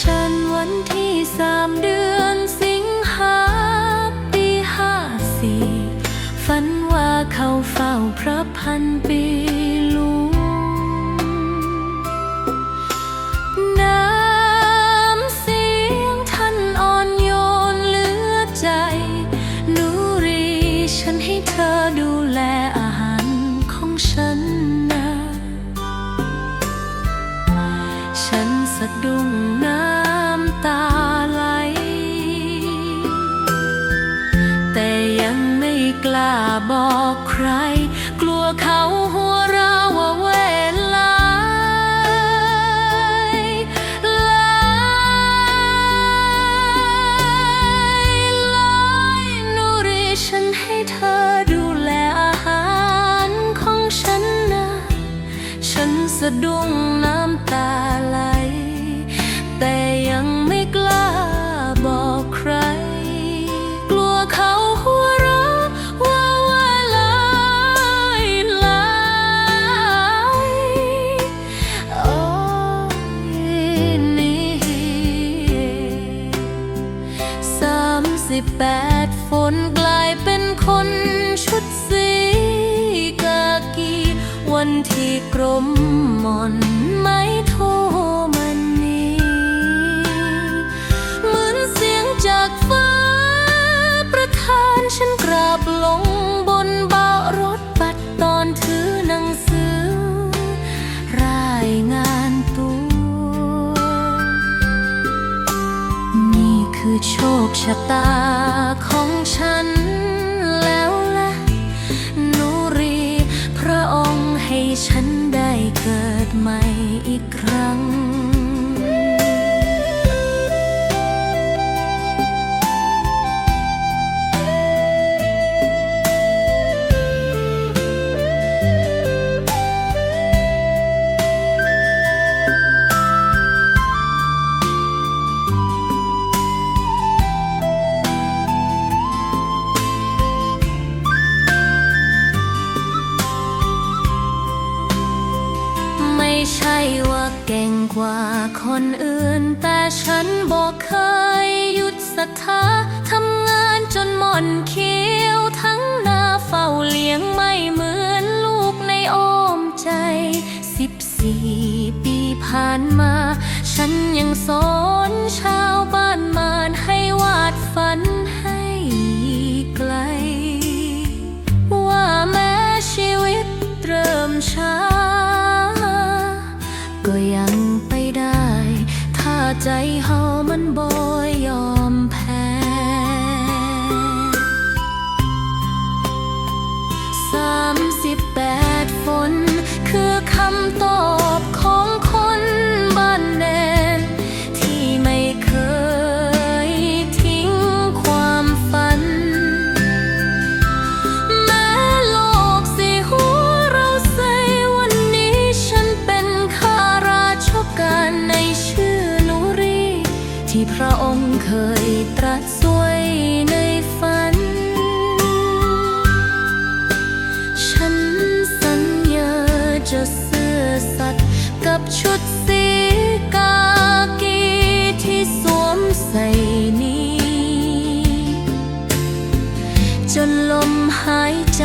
ฉันวันที่สามเดือนสิงหาปีห้าสี่ฝันว่าเขาเฝ้าพระพันปีหลวงน้ำเสียงท่านอ่อนโยนเหลือใจหนูรีฉันให้เธอดูแลอาหารของฉันนะ ฉันสะดุ้งน้ำ บอกใคร กลัวเขาหัวเราะว่าเวลาหลายหลายนูรีฉันให้เธอดูแลอาหารของฉันนะ ฉันสะดุ้ง บแปดฝนกลายเป็นคนชุดสีกากี วันที่กรมมอน คือโชคชะตาของฉันแล้วละนูรี พระองค์ให้ฉันได้เกิดใหม่ คนอื่นแต่ฉันบอกเคยหยุดศรัทธาทำงานจนหม่อนเขียวทั้งหน้าเฝ้าเลี้ยงไม่เหมือนลูกในอ้อมใจ สิบสี่ปีผ่านมา ฉันยังสอนชาวบ้านมานให้วาดฝันให้ไกล ชุดสีกากีที่สวมใส่นี้ จนลมหายใจ